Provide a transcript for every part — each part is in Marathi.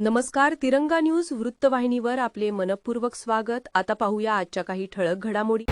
नमस्कार तिरंगा न्यूज वृत्तवाहिनीवर आपले मनपूर्वक स्वागत. आता पाहूया आजच्या काही ठळक घडामोडी.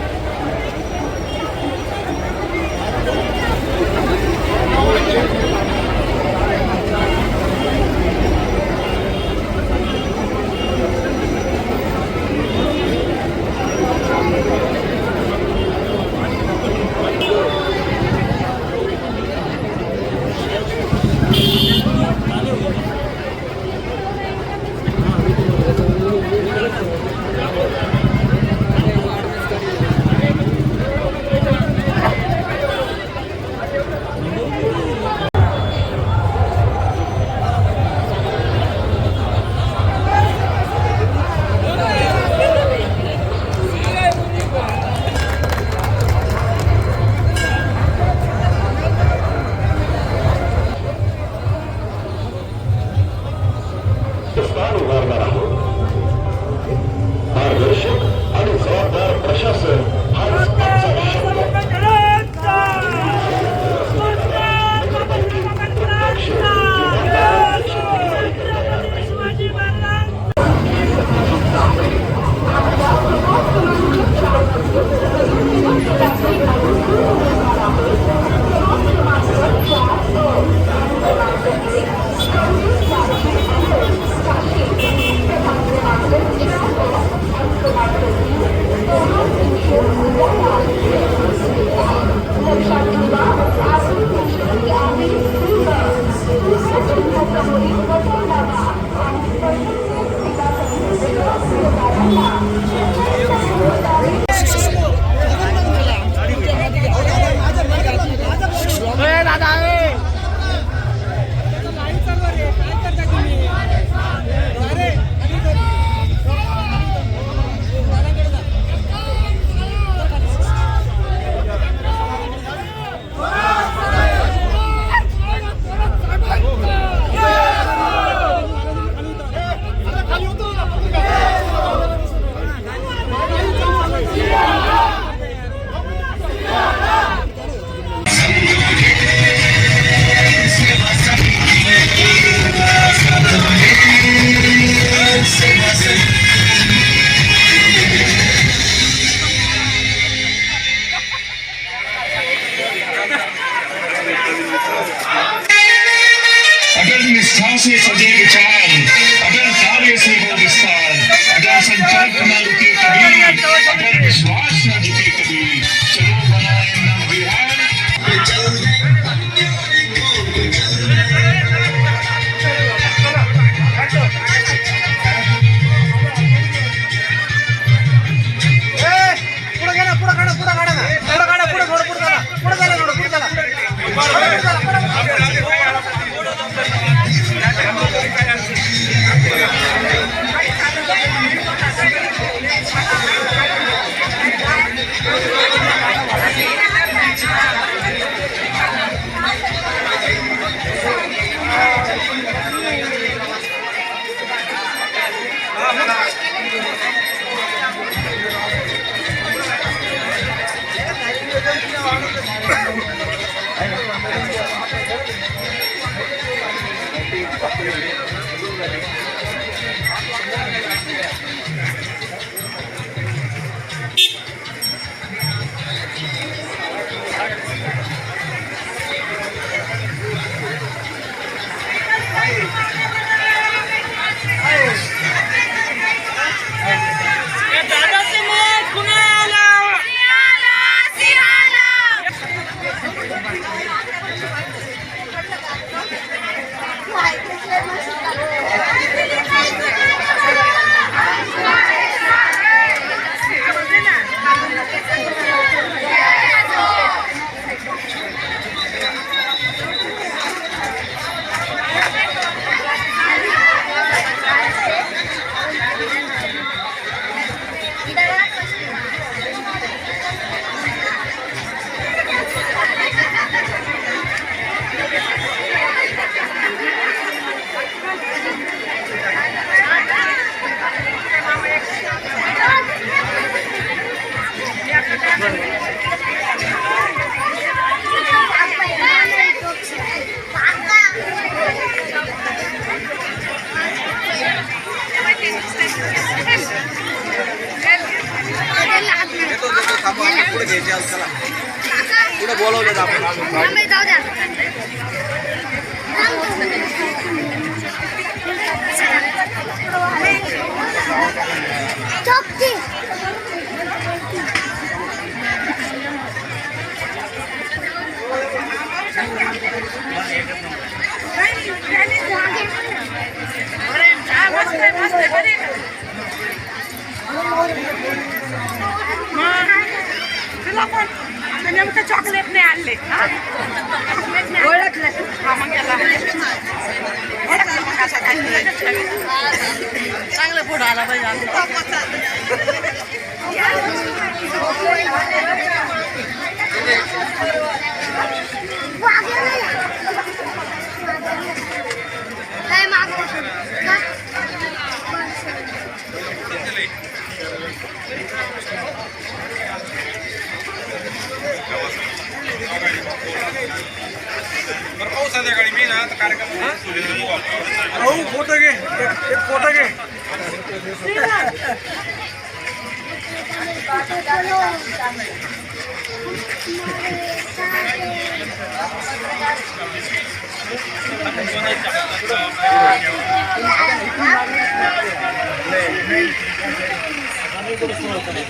फोटो घे एक एक फोटो घे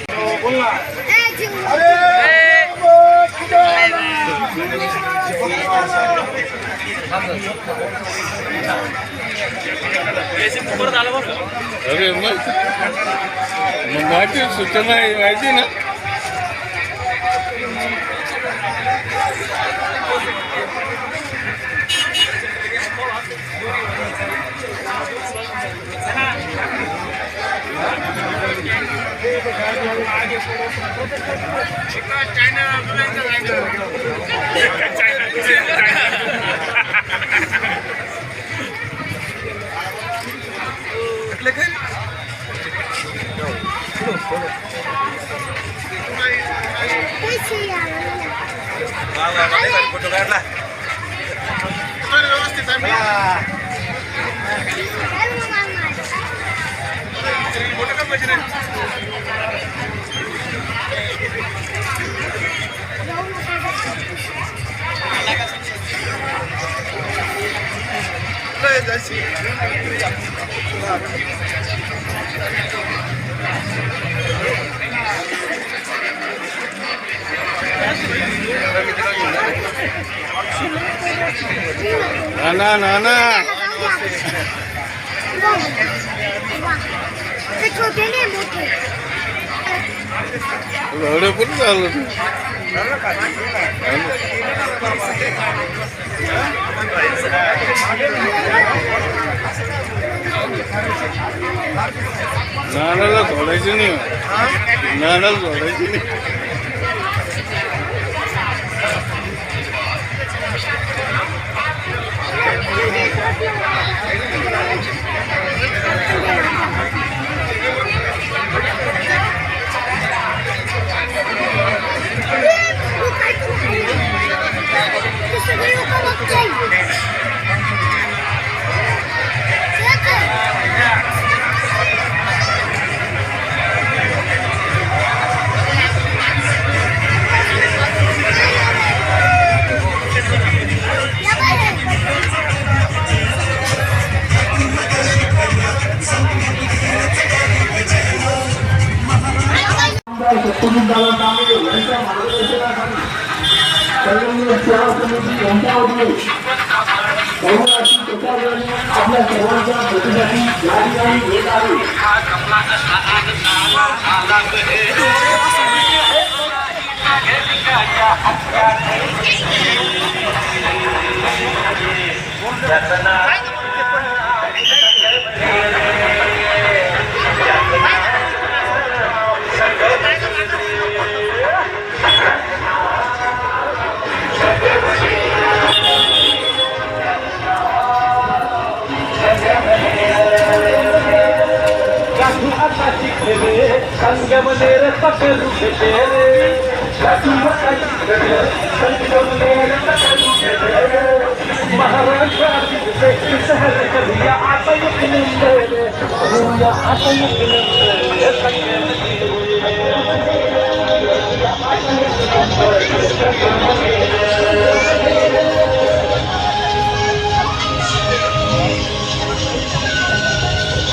ए, चिंगू. अरे मग मग माझी सूचना आहे माहिती ना पैसे आले. फोटो काढला अरे मग मामा. जाऊ नका. नाना नाना ते छोटे नाही मोठे નાના તો કોલેજ નહીં નાના કોલેજ નહીં ಸಂಗಮನೇರ ಪಕ್ಕ ರೂಪೇ ಸಂಗಮನೇರ ಪಕ್ಕ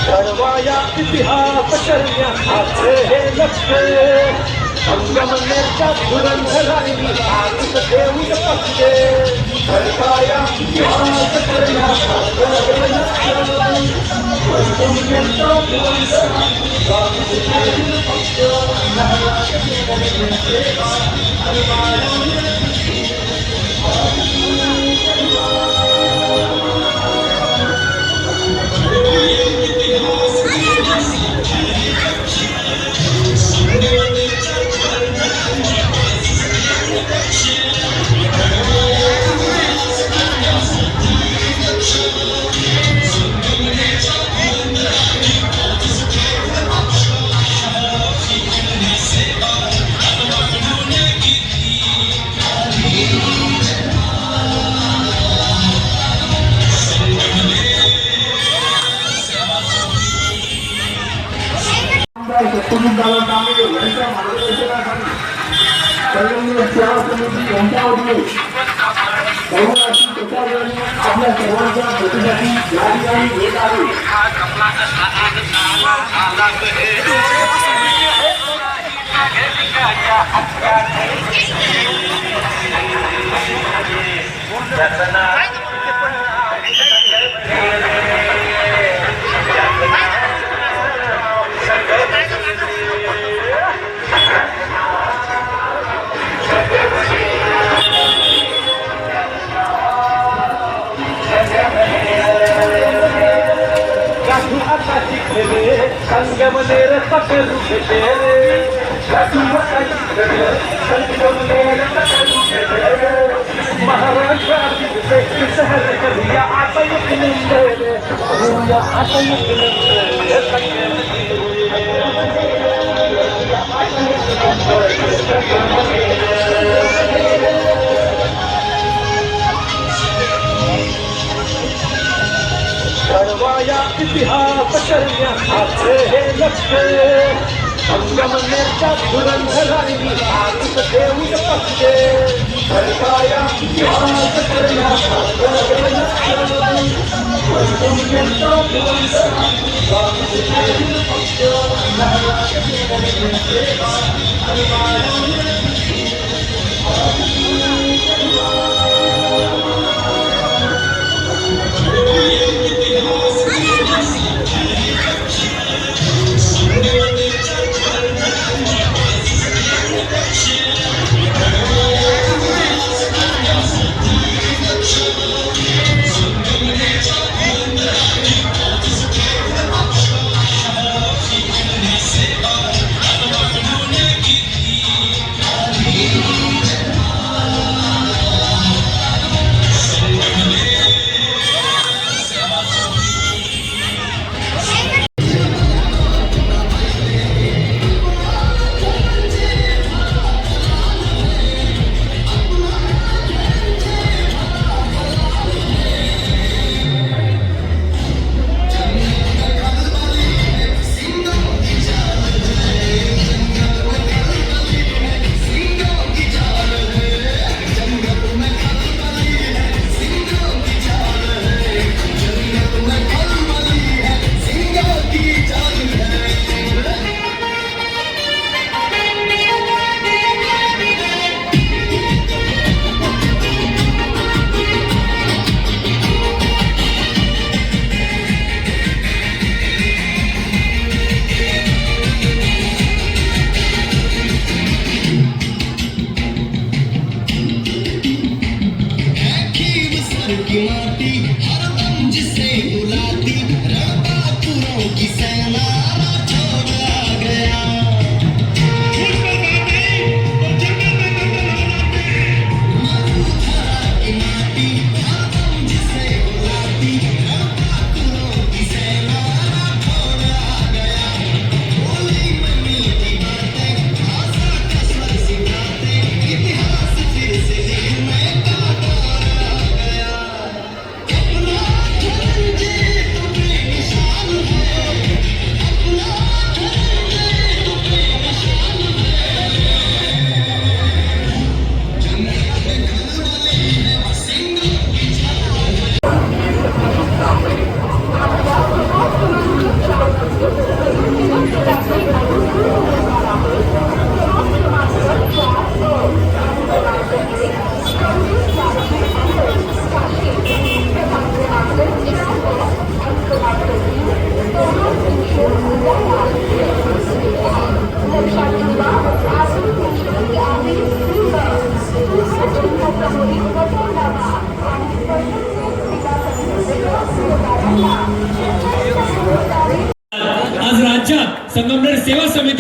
कडवाया इतिहास करण्याचे हे लक्ष संगमनेरच्या धुरंधरांनी आज देऊन पक्षे कडवाया इतिहास करण्याचे हे लक्ष संगमनेरच्या धुरंधरांनी आमदार ಸಂಗಮನೇರ ಪಕ್ಕ ರೂಪೇ ಸಂಗಮನೇರ सहज करूया आता एक करूया आता एक कडवाया इतिहास करण्याचे हे लक्ष संगमनेरच्या धुरंधरांनी आज देऊन पक्षे Hadi!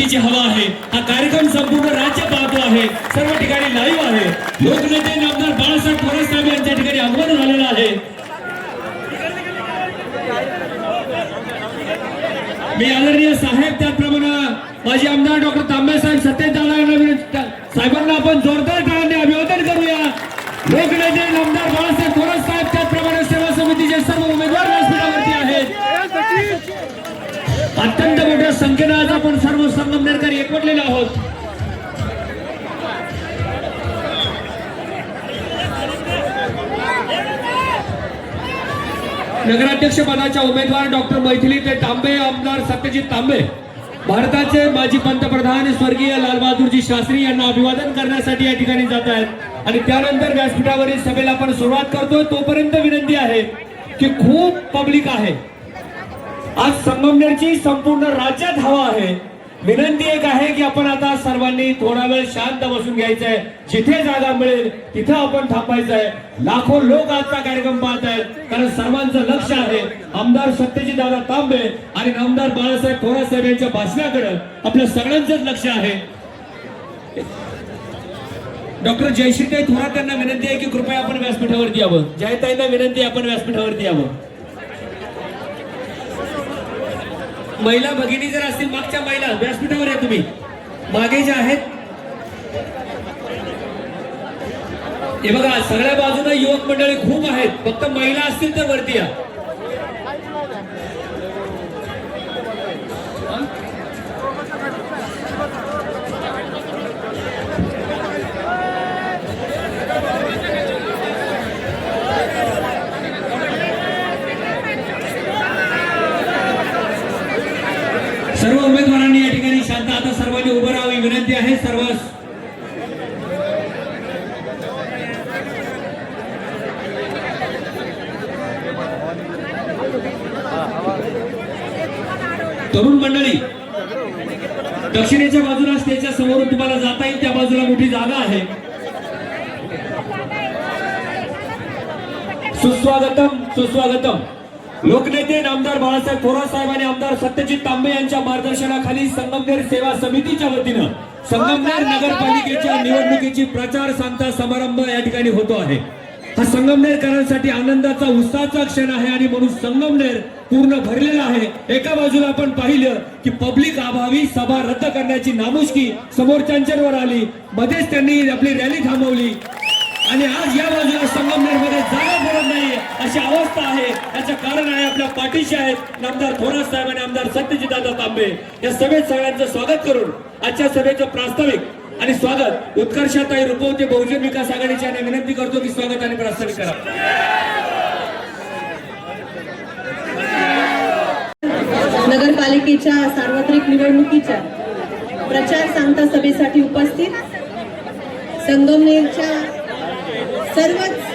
सेवा हवा आहे. हा कार्यक्रम संपूर्ण राज्य पाहतो आहे. सर्व ठिकाणी लाईव्ह आहे. लोकनेते नामदार बाळासाहेब थोरात साहेब यांच्या ठिकाणी आगमन झालेलं आहे मी आदरणीय साहेब त्याचप्रमाणे माजी आमदार डॉक्टर तांबे साहेब सत्यजित दादा यांना विनंती- साहेबांना आपण जोरदार टाळ्याने अभिवादन करूया लोकनेते नामदार बाळासाहेब थोरात साहेब त्याचप्रमाणे सेवा समितीचे सर्व उमेदवार व्यासपीठावरती आहेत अत्यंत मोठ्या संख्येनं आज आपण सर्व संगमनेरकर एकवटलेलो आहोत नगराध्यक्षपदाच्या उमेदवार डॉक्टर मैथिली ते तांबे आमदार सत्यजित तांबे. भारताचे माजी पंतप्रधान स्वर्गीय लालबहादूरजी शास्त्री यांना अभिवादन करण्यासाठी या ठिकाणी जात आहेत. आणि त्यानंतर व्यासपीठावरील सभेला आपण सुरुवात करतोय. तोपर्यंत विनंती आहे की खूप पब्लिक आहे. आज संगमनेरची संपूर्ण राज्यात हवा आहे. विनंती एक आहे की आपण आता सर्वांनी थोडा वेळ शांत बसून घ्यायचा आहे जिथे जागा मिळेल तिथं आपण थांबायचं आहे लाखो लोक आजचा कार्यक्रम पाहत आहेत कारण सर्वांचं लक्ष आहे. आमदार सत्यजित दादा तांबे आणि आमदार बाळासाहेब थोरात साहेब यांच्या भाषणाकडे आपल्या सगळ्यांचंच लक्ष आहे. डॉक्टर जयश्रीताई थोरात यांना विनंती आहे की कृपया आपण व्यासपीठावरती यावं. जयताईंना विनंती आपण व्यासपीठावरती यावं. महिला भगिनी जर असतील मागच्या महिला व्यासपीठावर या तुम्ही. मागे ज्या आहेत हे बघा सगळ्या बाजूला युवक मंडळी खूप आहेत. फक्त महिला असतील तर वरती या सर्व उमेदवारांनी या ठिकाणी शांत आता सर्वांनी उभं राहावी विनंती आहे सर्व. तरुण मंडळी दक्षिणेच्या बाजूला स्टेजच्या समोरून तुम्हाला जाता येईल त्या बाजूला मोठी जागा आहे. सुस्वागतम सुस्वागतम. लोकनेते आमदार बाळासाहेब थोरात साहेब आणि आमदार सत्यजित तांबे यांच्या मार्गदर्शनाखाली संगमनेर सेवा समितीच्या वतीनं संगमनेर नगरपालिकेच्या निवडणुकीची प्रचार सांगता समारंभ या ठिकाणी होतो आहे हा संगमनेरकरांसाठी आनंदाचा उत्साहाचा क्षण आहे आणि म्हणून संगमनेर पूर्ण भरलेला आहे एका बाजूला आपण पाहिलं की पब्लिक अभावी सभा रद्द करण्याची नामुष्की समोरच्यांच्यावर आली मध्येच त्यांनी आपली रॅली थांबवली आणि आज या बाजूला संगमनेरमध्ये जागा अशी अवस्था आहे. याचं कारण आहे आपल्या पाठीशी आहेत आमदार थोरात साहेब आणि आमदार सत्यजितदादा तांबे. या सभेत सगळ्यांचं स्वागत करून आजच्या सभेचं प्रास्ताविक आणि स्वागत उत्कर्षाताई रुपवते बहुजन विकास आघाडीच्या विनंती करतो की स्वागत आणि प्रास्ताविक करा. नगरपालिकेच्या सार्वत्रिक निवडणुकीच्या प्रचार सांगता सभेसाठी उपस्थित संगमनेरच्या सर्वच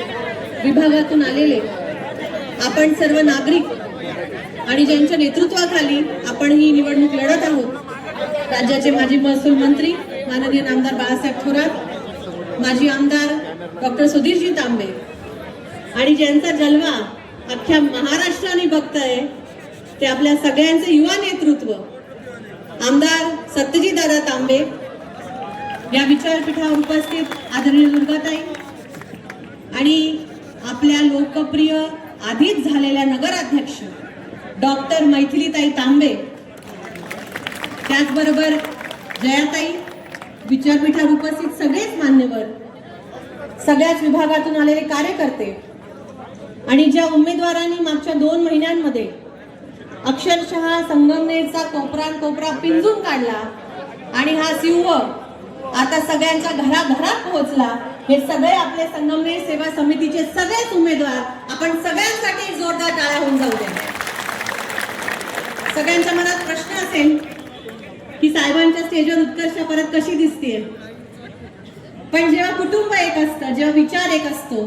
विभागातून आलेले आपण सर्व नागरिक आणि ज्यांच्या नेतृत्वाखाली आपण ही निवडणूक लढत आहोत राज्याचे माजी महसूल मंत्री माननीय आमदार बाळासाहेब थोरात माजी आमदार डॉक्टर सुधीरजी तांबे आणि ज्यांचा जलवा अख्ख्या महाराष्ट्राने बघताय ते आपल्या सगळ्यांचे युवा नेतृत्व आमदार सत्यजित दादा तांबे या विचारपीठावर उपस्थित आदरणीय दुर्गाताई आणि आपल्या लोकप्रिय आधीच झालेल्या नगराध्यक्ष डॉक्टर मैथिलीताई तांबे. त्याचबरोबर जयाताई विचारपीठावर उपस्थित सगळेच मान्यवर सगळ्याच विभागातून आलेले कार्यकर्ते आणि ज्या उमेदवारांनी मागच्या दोन महिन्यांमध्ये अक्षरशः संगमनेरचा कोपरान कोपरा पिंजून काढला आणि हा सिंह आता सगळ्यांच्या घराघरात पोहोचला. हे सगळे आपले संगमनेर सेवा समितीचे सगळेच उमेदवार आपण सगळ्यांसाठी जोरदार टाळ्या होऊन जाऊ द्या. सगळ्यांच्या मनात प्रश्न असेल की साहेबांच्या स्टेजवर उत्कर्ष परत कशी दिसते पण जेव्हा कुटुंब एक असतं जेव्हा विचार एक असतो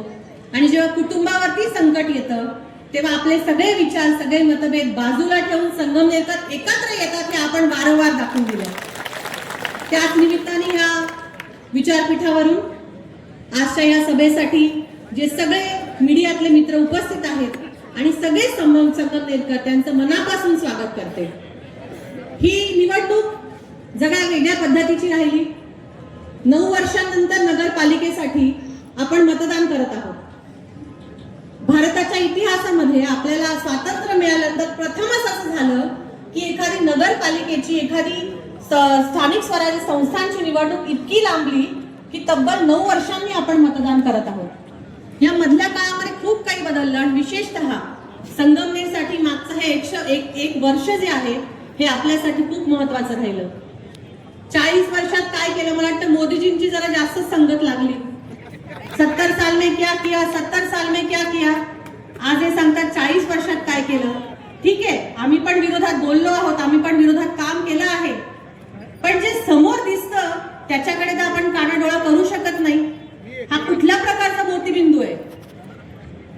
आणि जेव्हा कुटुंबावरती संकट येतं तेव्हा आपले सगळे विचार सगळे मतभेद बाजूला ठेवून संगमनेरकर एकत्र येतात हे आपण वारंवार दाखवून दिलं. त्याच निमित्ताने ह्या विचारपीठावरून आजच्या या सभेसाठी जे सगळे मीडियातले मित्र उपस्थित आहेत आणि सगळे संगम संगमनेरकर त्यांचं मनापासून स्वागत करते. ही निवडणूक जगा वेगळ्या पद्धतीची राहिली. नऊ वर्षांनंतर नगरपालिकेसाठी आपण मतदान करत आहोत. भारताच्या इतिहासामध्ये आपल्याला स्वातंत्र्य मिळाल्यानंतर प्रथमच असं झालं की एखादी नगरपालिकेची एखादी स्थानिक स्वराज्य संस्थांची निवडणूक इतकी लांबली की तब्बल नऊ वर्षांनी आपण मतदान करत आहोत. या मधल्या काळामध्ये खूप काही बदललं आणि विशेषतः संगमनेरसाठी मागचं हे एकशे एक एक वर्ष जे आहे हे आपल्यासाठी खूप महत्वाचं राहिलं. चाळीस वर्षात काय केलं? मला वाटतं मोदीजींची जरा जास्त संगत लागली. सत्तर साल में क्या किया? सत्तर साल में क्या किया? आज हे सांगतात चाळीस वर्षात काय केलं? ठीक आहे आम्ही पण विरोधात बोललो आहोत आम्ही पण विरोधात काम केलं आहे. पण जे समोर दिसतं त्याच्याकडे तर आपण कानाडोळा करू शकत नाही. हा कुठल्या प्रकारचा मोतीबिंदू आहे?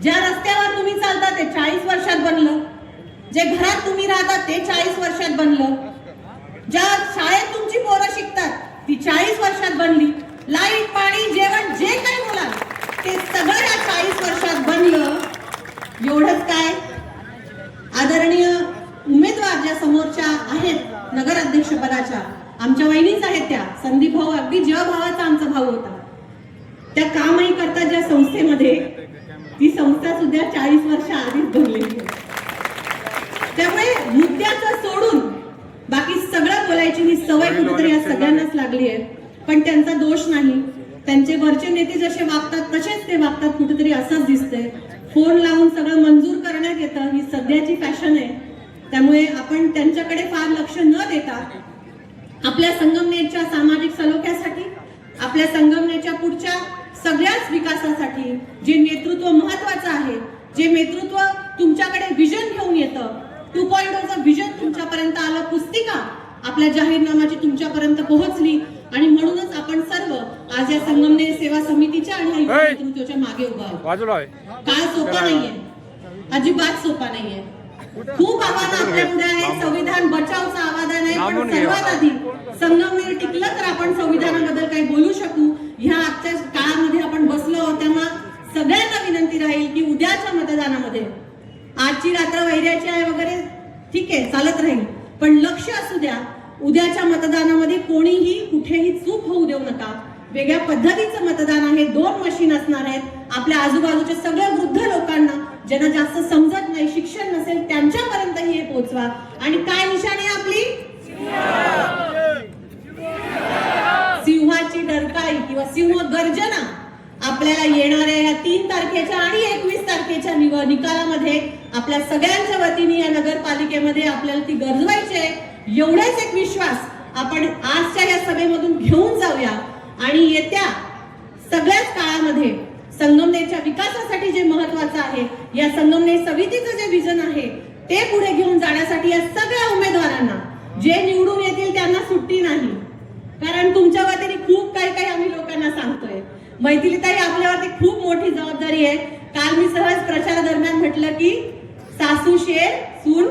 ज्या रस्त्यावर तुम्ही चालता ते चाळीस वर्षात बनलं. जे घरात तुम्ही राहता ते चाळीस वर्षात बनलं. ज्या शाळेत तुमची पोरं शिकतात ती चाळीस वर्षात बनली. लाइट पाणी जेवण जे काही बोला ते सगळं या चाळीस वर्षात बनलं. एवढंच काय? आदरणीय उमेदवार ज्या समोरच्या आहेत नगराध्यक्षपदाच्या पदाच्या आमच्या वहिनीच आहेत त्या. संदीप भाऊ अगदी जेव्हा भावाचा आमचा भाऊ होता. त्या कामही करतात ज्या संस्थेमध्ये. ती संस्था सुद्धा चाळीस वर्ष आधीच बनलेली त्यामुळे मुद्द्याचं सोडून बाकी सगळं बोलायची ही सवय कुठेतरी या सगळ्यांनाच लागली आहे. पण त्यांचा दोष नाही. त्यांचे वरचे नेते जसे वागतात तसेच ते वागतात कुठेतरी असंच दिसतंय. फोन लावून सगळं मंजूर करण्यात येतं. ही सध्याची फॅशन आहे. त्यामुळे आपण त्यांच्याकडे फार लक्ष न देता आपल्या संगमनेरच्या सामाजिक सलोख्यासाठी आपल्या संगमनेरच्या पुढच्या सगळ्याच विकासासाठी जे नेतृत्व महत्वाचं आहे जे नेतृत्व तुमच्याकडे विजन घेऊन येतं टू पॉईंट विजन तुमच्यापर्यंत आलं पुस्तिका आपल्या जाहीरनामाची तुमच्यापर्यंत पोहोचली आणि म्हणूनच आपण सर्व आज या संगमनेर सेवा समितीच्या आणि नेतृत्वाच्या मागे उभा आहोत. काळ सोपा नाहीये. अजिबात सोपा नाहीये. खूप आव्हान आपल्या पुढे आहे. संविधान बचावचं आवाहन आहे. पण सर्वात आधी संगमनेर टिकलं तर आपण संविधानाबद्दल काही बोलू शकू. ह्या आजच्या काळामध्ये आपण बसलो आहोत. तेव्हा सगळ्यांना विनंती राहील की उद्याच्या मतदानामध्ये आजची रात्र वैर्याची आहे वगैरे ठीक आहे चालत राहील. पण लक्ष असू द्या उद्याच्या मतदानामध्ये कोणीही कुठेही चूक होऊ देऊ नका. वेगळ्या पद्धतीचं मतदान आहे. दोन मशीन असणार आहेत. आपल्या आजूबाजूच्या सगळ्या वृद्ध लोकांना ज्यांना जास्त समजत नाही शिक्षण नसेल त्यांच्यापर्यंत हे पोहोचवा आणि काय निशाणी आपली? सिंहाची डरकाळी किंवा सिंह गर्जना आपल्याला येणाऱ्या या तीन तारखेच्या आणि एकवीस तारखेच्या निव- निकालामध्ये आपल्या सगळ्यांच्या वतीने या नगरपालिकेमध्ये आपल्याला ती गरजवायची आहे. एवढाच एक विश्वास आपण आजच्या या सभेमधून घेऊन जाऊया. आणि येत्या सगळ्याच काळामध्ये संगमनेरच्या विकासासाठी जे महत्वाचं आहे या संगमनेर समितीचं जे विजन आहे ते पुढे घेऊन जाण्यासाठी या सगळ्या उमेदवारांना जे निवडून येतील त्यांना सुट्टी नाही. कारण तुमच्या वतीने खूप काही काही आम्ही लोकांना सांगतोय. मैथिलीताई आपल्यावरती खूप मोठी जबाबदारी आहे. काल मी सहज प्रचारादरम्यान म्हटलं की सासू शेर सून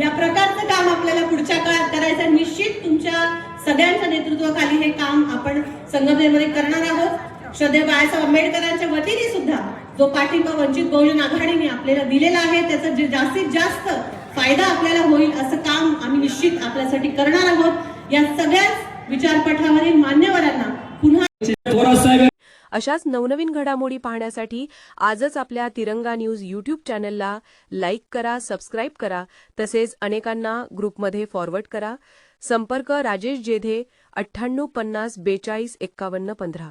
या प्रकारचं काम आपल्याला पुढच्या काळात करायचं निश्चित तुमच्या सगळ्यांच्या नेतृत्वाखाली हे काम आपण संगमनेरमध्ये करणार आहोत. श्रद्धे बाळासाहेब आंबेडकरांच्या वतीने सुद्धा जो पाठिंबा वंचित बहुजन आघाडीने आपल्याला दिलेला आहे त्याचा जे जास्तीत जास्त फायदा आपल्याला होईल असं काम आम्ही निश्चित आपल्यासाठी करणार आहोत. या सगळ्याच विचारपठावरील मान्यवरांना पुन्हा अशाच नवनवीन घडामोडी पाहण्यासाठी आजच आपल्या तिरंगा न्यूज यूट्यूब चॅनलला लाईक करा सबस्क्राईब करा तसेच अनेकांना ग्रुपमध्ये फॉरवर्ड करा. संपर्क राजेश जेधे अठ्ठ्याण्णव पन्नास बेचाळीस एक्कावन्न पंधरा.